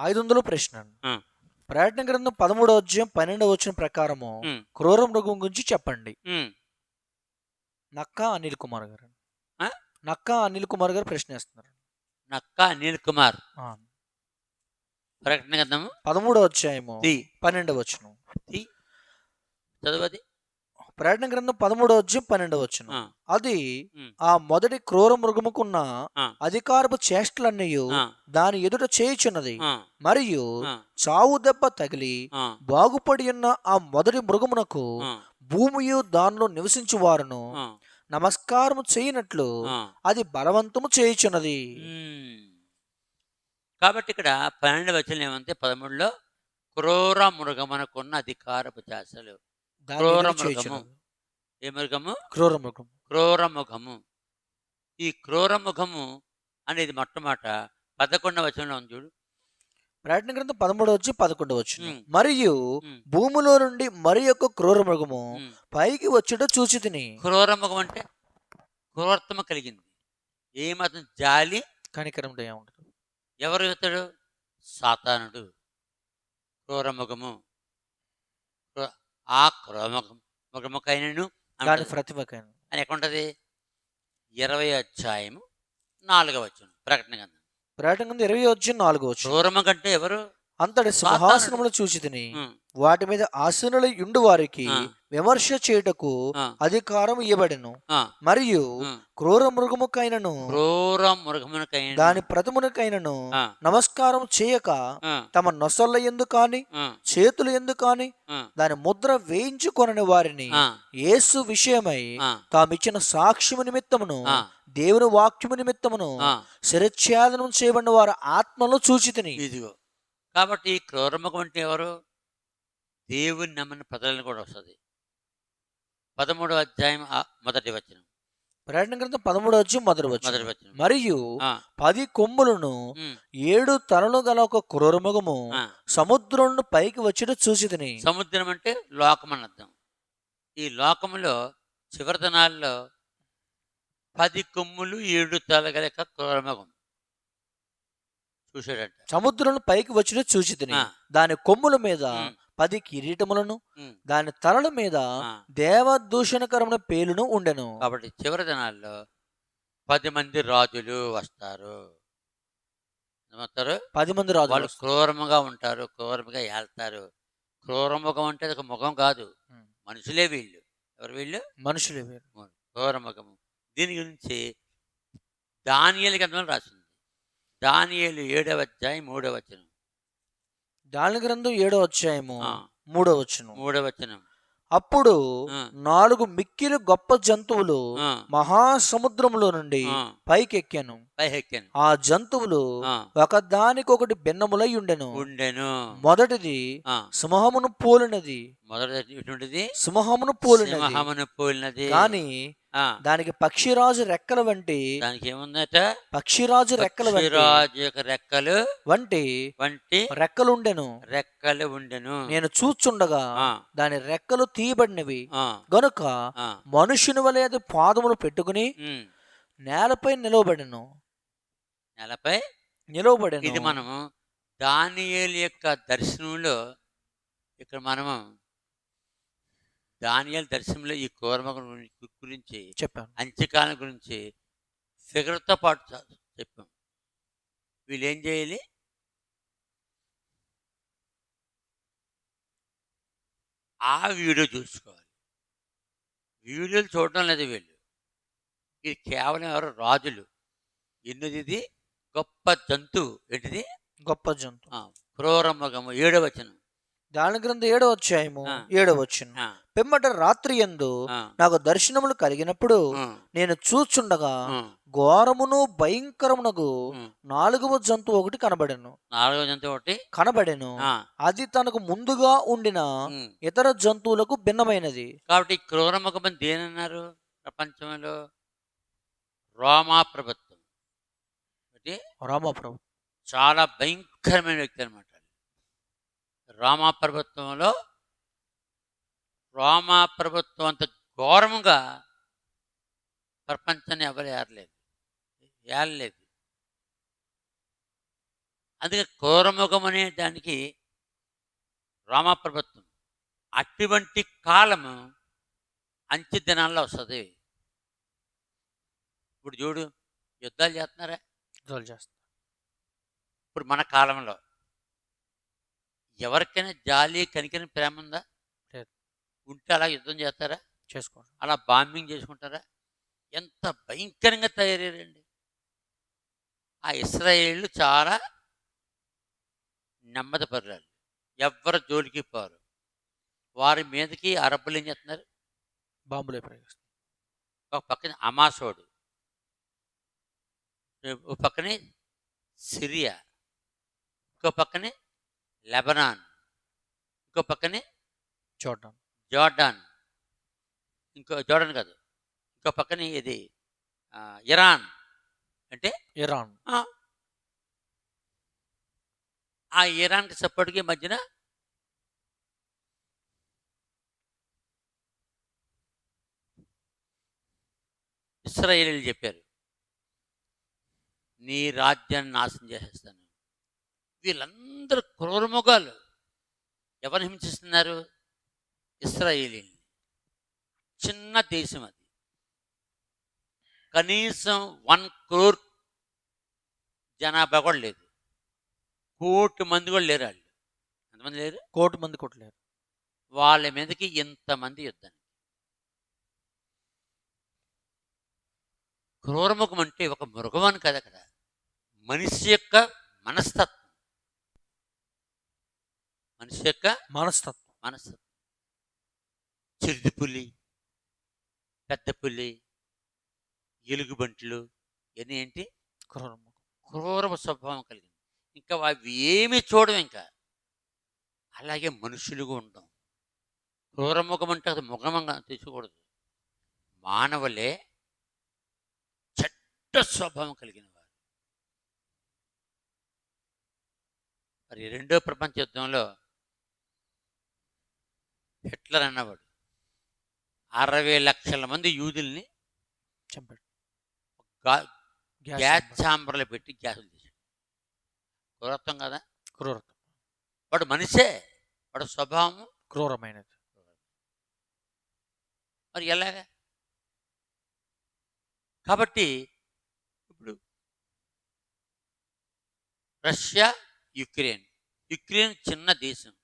ఐదు వందలు ప్రశ్న. ప్రయత్న గ్రంథం పదమూడవ అధ్యాయం పన్నెండవ వచ్చిన ప్రకారము. క్రూర మృగం గురించి చెప్పండి. నక్క అనిల్ కుమార్ గారు? నక్క అనిల్ కుమార్ గారు ప్రశ్నిస్తున్నారు నక్క అనిల్ కుమార్. ప్రకటన గ్రంథము పదమూడవ అధ్యాయము పన్నెండవ వచ్చును చదవది. ప్రయత్న గ్రంథం పదమూడవ అధ్యాయం పన్నెండవ వచ్చును అది. ఆ మొదటి క్రూర మృగముకున్న. అధికారపు చేష్టలన్నీ దాని ఎదుట చేయుచున్నది. మరియు చావు దెబ్బ తగిలి బాగుపడి ఉన్న ఆ మొదటి మృగమునకు భూమియు దానిలో నివసించు వారును ఆ, నమస్కారము చేయనట్లు. అది బలవంతము చేయుచున్నది. కాబట్టి ఇక్కడ పన్నెండు వచనం ఏమంటే పదమూడులో క్రూర మృగమునకున్న అధికారపు చేసలు దాని. చేయుచున్నది. ఏ మృగము క్రూర మృగం క్రూర ముఖము ఈ క్రూర ముఖము అనేది మొట్టమొదట పదకొండవ వచనంలో ఉంది చూడు. ప్రయత్న గ్రంథం పదమూడు వచ్చి పదకొండు వచ్చి. మరియు ఉమ్, భూమిలో నుండి మరి యొక్క క్రూర మృగము ఉమ్. పైకి వచ్చుట చూచి తిని క్రూర ముఖం అంటే క్రూరత్వం కలిగింది. ఏ మాత్రం జాలి కనికరం ఉండదు ఎవరు ఇతడు సాతానుడు. క్రూరముఖము క్రూ- ఆ దాని ప్రతిభకైన. అని ఎక్కడుంటది? ఇరవై అధ్యాయము నాలుగవ వచ్చును ప్రకటన గంధం ప్రయత్న గ్రంథం ఇరవై వచ్చి నాలుగు వచ్చు క్రూరముఖ అంటే ఎవరు? అంతటి సింహాసనములు చూచి తిని ఉమ్, వాటి మీద ఆసనులు ఇండు వారికి. విమర్శ చేయుటకు అధికారం ఇవ్వబడెను మరియు. క్రూర మృగముకైనను క్రూర మృగమునకైన దాని ప్రతిమునకైనను నమస్కారం చేయక తమ నొసళ్ళ ఎందు కాని చేతులు ఎందు కాని దాని ముద్ర వేయించుకొనని వారిని యేసు విషయమై తామిచ్చిన సాక్ష్యము నిమిత్తమును దేవుని వాక్యము నిమిత్తమును ఆ. శిరచ్ఛేదనం చేయబడిన వారి ఆత్మలో చూచితిని ఇదిగో. కాబట్టి ఈ క్రూరముఖం అంటే ఎవరు? దేవుని నమ్మని ప్రజలను కూడా వస్తుంది. పదమూడవ అధ్యాయం మొదటి వచనం. ప్రకటన గ్రంథం పదమూడు వచ్చి మొదటి మొదటి వచ్చి మరియు పది కొమ్ములను ఏడు తలలు గల ఒక క్రూరముఖము. సముద్రం పైకి వచ్చిన చూచితిని సముద్రం అంటే లోకం అని అర్థం. ఈ లోకములో చివరి దినాల్లో పది కొమ్ములు ఏడు తలగల క్రూరముఖం చూశాడంట. సముద్రం పైకి వచ్చిన చూచితిని. ఆ. దాని కొమ్ముల మీద పది కిరీటములను దాని తలల మీద ఆ. దేవదూషణకరమైన పేలును ఉండెను. కాబట్టి చివరి దినాల్లో పది మంది రాజులు వస్తారు. ఏమవుతారు? పది మంది వాళ్ళు రాజులు క్రూరముగా ఉంటారు క్రూరముగా ఏళ్తారు. క్రూరముఖం అంటే అది ఒక ముఖం కాదు. మనుషులే వీళ్ళు. ఎవరు వీళ్ళు? మనుషులే వీరు. క్రూరముఖము. దీని గురించి దానియేలు గ్రంథంలో రాసింది. దానియేలు ఏడవ అధ్యాయం మూడవ వచనం. దాని గ్రంథం ఏడో అధ్యాయము ఆ, మూడో వచ్చును మూడవ వచనం. అప్పుడు నాలుగు మిక్కిలి గొప్ప జంతువులు మహాసముద్రములో నుండి పైకెక్కాను. పైకెక్కాను. ఆ జంతువులు ఒకదానికొకటి భిన్నములై ఉండెను. ఉండెను. మొదటిది సింహమును పోలినది. మొదటి ఇటువంటిది సింహమును పోలినది. సింహమును పోలినది. కానీ దానికి పక్షిరాజు రెక్కల వంటి దానికి ఏముందట పక్షిరాజు రెక్కల పక్షిరాజు యొక్క రెక్కలు వంటి వంటి రెక్కలుండెను. రెక్కలు ఉండెను. నేను చూచుండగా దాని రెక్కలు తీయబడినవి. గనుక మనుషుని వలె అది పాదములు పెట్టుకుని. నేలపై నిలవబడెను. నెలపై? నిలవబడెను. ఇది మనము దానియేలు యొక్క దర్శనంలో ఇక్కడ మనము దానియేలు దర్శనంలో ఈ కోరమగ గురించి చెప్పాను అంత్యకాలం గురించి ఫిగర్తో పాటు చెప్పాం. వీళ్ళు ఏం చేయాలి? ఆ వీడియో చూసుకోవాలి. వీడియోలు చూడడం లేదు వీళ్ళు. ఇది కేవలం ఎవరు? రాజులు. ఎన్నది ఇది గొప్ప జంతువు. ఏంటిది? గొప్ప జంతు ఆ, క్రూరమృగము ఏడవచనం దాని గ్రంథం ఏడో అధ్యాయము ఆ. ఏడో వచ్చిన పిమ్మట రాత్రి ఎందు నాకు దర్శనములు కలిగినప్పుడు నేను చూచుండగా ఘోరమును భయంకరమునకు. నాలుగవ జంతువు ఒకటి కనబడెను. నాలుగవ జంతువు ఒకటి కనబడెను. అది తనకు ముందుగా ఉండిన. ఇతర జంతువులకు భిన్నమైనది. కాబట్టి ఈ క్రూరముఖం దేనన్నారు ప్రపంచంలో? రోమా ప్రభుత్వం. అంటే రామాప్రభు చాలా భయంకరమైన వ్యక్తి అనమాట రోమా ప్రభుత్వంలో రోమా ప్రభుత్వం అంత ఘోరముగా ప్రపంచాన్ని ఎవరు ఏరలేదు ఏరలేదు అందుకే క్రూరముఖం అనే దానికి రోమా ప్రభుత్వం అటువంటి కాలము అంచె దినాల్లో వస్తుంది. ఇప్పుడు చూడు యుద్ధాలు చేస్తున్నారా? యుద్ధాలు చేస్తారు ఇప్పుడు మన కాలంలో ఎవరికైనా జాలి కనికని ప్రేమ ఉందా? లేదు. ఉంటే అలా యుద్ధం చేస్తారా? చేసుకోండి అలా బాంబింగ్ చేసుకుంటారా? ఎంత భయంకరంగా తయారయ్యారండి. ఆ ఇస్రాయేళ్ళు చాలా నెమ్మది పర్రాలు ఎవ్వరు జోలికి పోరు. వారి మీదకి అరబ్బులు ఏం చేస్తున్నారు? బాంబులే ప్రయోగిస్తారు ఒక పక్కన అమాసోడు ఒక పక్కనే సిరియా. ఇంకో పక్కనే లెబనాన్. ఇంకో పక్కనే చూడడం జోర్డాన్. ఇంకో జోర్డాన్ కాదు. ఇంకో పక్కనే ఇది ఇరాన్. అంటే ఇరాన్. ఆ, ఆ ఇరాన్కి సపోర్ట్కి మధ్యన ఇస్రాయేలీలు చెప్పారు నీ రాజ్యాన్ని నాశనం చేసేస్తాను. వీళ్ళందరూ క్రూరముగాలు ఎవరు హింసిస్తున్నారు? ఇస్రాయేలీని చిన్న దేశం అది. కనీసం వన్ క్రోర్ జనాభా కూడా లేదు. కోటి మంది కూడా లేరు వాళ్ళు. ఎంతమంది లేరు? కోటి మంది కొట్టలేరు వాళ్ళ మీదకి ఇంతమంది యుద్ధానికి క్రూరముఖం అంటే ఒక మృగం అని కదా అక్కడ. మనిషి యొక్క మనస్తత్వం. మనిషి యొక్క మనస్తత్వం. మనస్తత్వం. చిరుది పులి పెద్ద పులి ఎలుగుబంట్లు ఇవన్నీ ఏంటి? క్రూరముఖం. క్రూర స్వభావం కలిగింది. ఇంకా అవి ఏమీ చూడడం ఇంకా. అలాగే మనుషులుగా ఉండడం క్రూరముఖం అంటే అది ముఖమంగా తీసుకోకూడదు. మానవులే చెడ్డ స్వభావం కలిగిన వారు. మరి రెండో ప్రపంచ యుద్ధంలో హిట్లర్ అన్నవాడు అరవై లక్షల మంది యూదుల్ని చంపాడు. గ్యాస్. ఛాంబర్లో పెట్టి గ్యాసులు తీశాడు. క్రూరత్వం కదా? క్రూరత్వం. వాడు మనిషే. వాడు స్వభావం. క్రూరమైనది. మరి ఎలాగా? కాబట్టి ఇప్పుడు రష్యా యుక్రెయిన్. యుక్రెయిన్ చిన్న దేశం.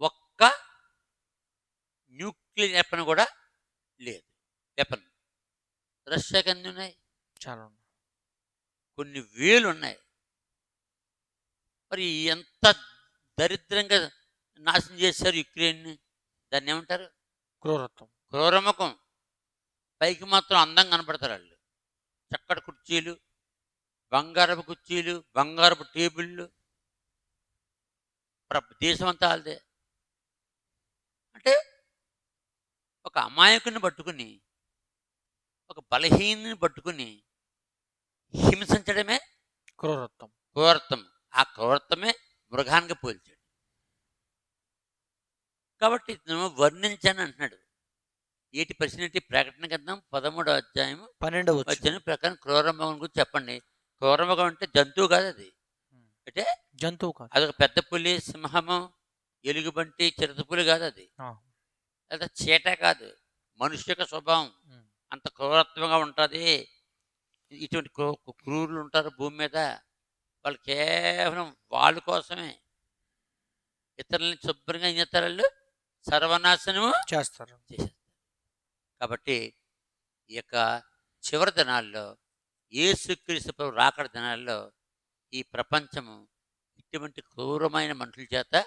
ఒక్క న్యూక్లియర్ వెపన్ కూడా లేదు. వెపన్ రష్యాకి అన్ని ఉన్నాయి చాలా ఉన్నాయి. కొన్ని వేలు ఉన్నాయి మరి ఎంత దరిద్రంగా నాశనం చేశారు యుక్రెయిన్ని? దాన్ని ఏమంటారు? క్రూరత్వం. క్రూరముఖం. పైకి మాత్రం అందంగా కనపడతారు వాళ్ళు. చక్కటి కుర్చీలు బంగారపు కుర్చీలు బంగారపు టేబుళ్ళు. దేశం అంతా వాళ్ళదే అంటే ఒక అమాయకుని పట్టుకుని ఒక బలహీనుని పట్టుకుని హింసించడమే క్రూరత్వం. క్రూరత్వం. ఆ క్రూరత్వమే మృగానికి పోల్చాడు. కాబట్టి ఇతను వర్ణించాను అంటున్నాడు. ఏటి పరిస్థితి ప్రకటన గ్రంథం పదమూడో అధ్యాయం పన్నెండవ వచ్చిన వచ్చిన ప్రకారం క్రూరమృగం గురించి చెప్పండి. క్రూరమృగం అంటే జంతువు కాదు అది. అంటే జంతువు కాదు. అదొక పెద్ద పులి సింహము ఎలుగుబంటి చిరుతపులి కాదు అది. లేదా చీట కాదు. మనిషి యొక్క స్వభావం. అంత క్రూరత్వంగా ఉంటుంది. ఇటువంటి క్రూ- క్రూరులు ఉంటారు భూమి మీద. వాళ్ళు కేవలం వాళ్ళ కోసమే. ఇతరులని శుభ్రంగా ఏం చేస్తారు వాళ్ళు? సర్వనాశనము చేస్తారు. చేసేస్తారు. కాబట్టి ఈ యొక్క చివరి దినాల్లో యేసుక్రీస్తు ప్రభు రాకడ దినాల్లో ఈ ప్రపంచము ఇటువంటి క్రూరమైన మనుషుల చేత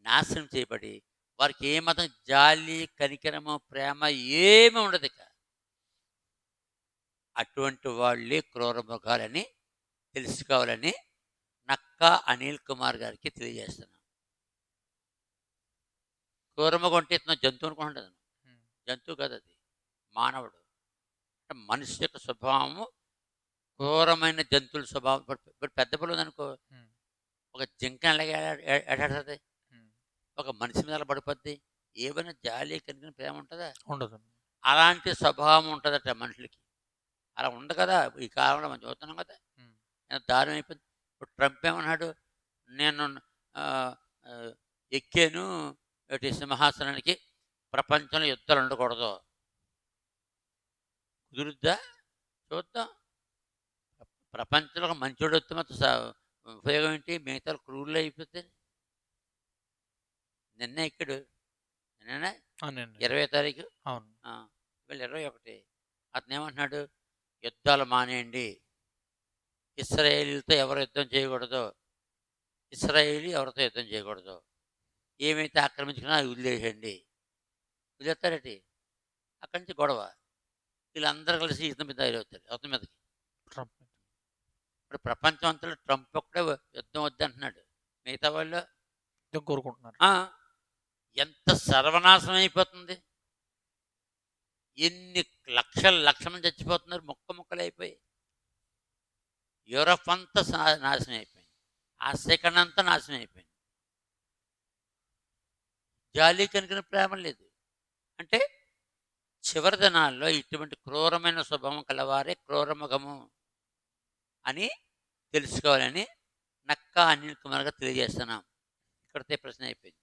నాశనం చేయబడి వారికి ఏ మతం జాలి కనికరము ప్రేమ ఏమీ ఉండదు ఇక అటువంటి వాళ్ళే క్రూర మృగాలని తెలుసుకోవాలని నక్క అనిల్ కుమార్ గారికి తెలియజేస్తున్నాను క్రూరమృగం అంటే ఇతను జంతువు అనుకుంటుంది. జంతువు కాదు అది మానవుడు అంటే మనిషి యొక్క స్వభావము క్రూరమైన జంతువుల స్వభావం ఇప్పుడు పెద్ద పిల్ల ఉందనుకో ఉమ్. ఒక జింక ఎలాగ ఎడాడుతుంది ఉమ్. ఒక మనిషి మీద పడిపోద్ది. ఏమైనా జాలి కలిగిన ప్రేమ ఉంటుందా? ఉండదు. అలాంటి స్వభావం ఉంటుందట మనుషులకి. అలా ఉంది కదా. ఈ కాలంలో మనం చూస్తున్నాం కదా. దారుణం అయిపోయింది. ఇప్పుడు ట్రంప్ ఏమన్నాడు? నేను ఎక్కాను సింహాసనానికి. ప్రపంచంలో యుద్ధాలు ఉండకూడదు. కుదురుద్దా? చూద్దాం. ప్రపంచంలో ఒక మంచోడు వస్తే మాత్రం ఉపయోగం ఏంటి? మిగతా క్రూరులు అయిపోతే నిన్న ఇక్కడ. నిన్న. అవునండి ఇరవై తారీఖు? అవును. వీళ్ళు ఇరవై ఒకటి. అతను ఏమంటున్నాడు యుద్ధాలు మానేయండి. ఇస్రాయేలీలతో ఎవరు యుద్ధం చేయకూడదు? ఇస్రాయేలీ ఎవరితో యుద్ధం చేయకూడదు? ఏమైతే ఆక్రమించుకున్నా అవి వదిలేసేయండి. వదిలేస్తారటి? అక్కడి నుంచి గొడవ. వీళ్ళందరూ కలిసి యుద్ధం మీద అవుతారు యుద్ధం మీదకి. ట్రంప్. ఇప్పుడు ప్రపంచం అంతా ట్రంప్ ఒక్కడే యుద్ధం వద్దంటున్నాడు. మిగతా వాళ్ళు? యుద్ధం కోరుకుంటున్నారు. ఎంత సర్వనాశనం అయిపోతుంది? ఎన్ని లక్షల లక్షల మంది చచ్చిపోతున్నారు? ముక్క ముక్కలు అయిపోయి. యూరప్ అంతా నాశనం అయిపోయింది. ఆస్ట్రేలియా అంతా నాశనం అయిపోయింది. జాలి కనుక ప్రేమ లేదు. అంటే చివరి దినాల్లో ఇటువంటి క్రూరమైన స్వభావం కలవారే క్రూరముఖము అని తెలుసుకోవాలని నక్క అనిల్ కుమార్గా తెలియజేస్తున్నాం. ఇక్కడితే ప్రశ్న అయిపోయింది.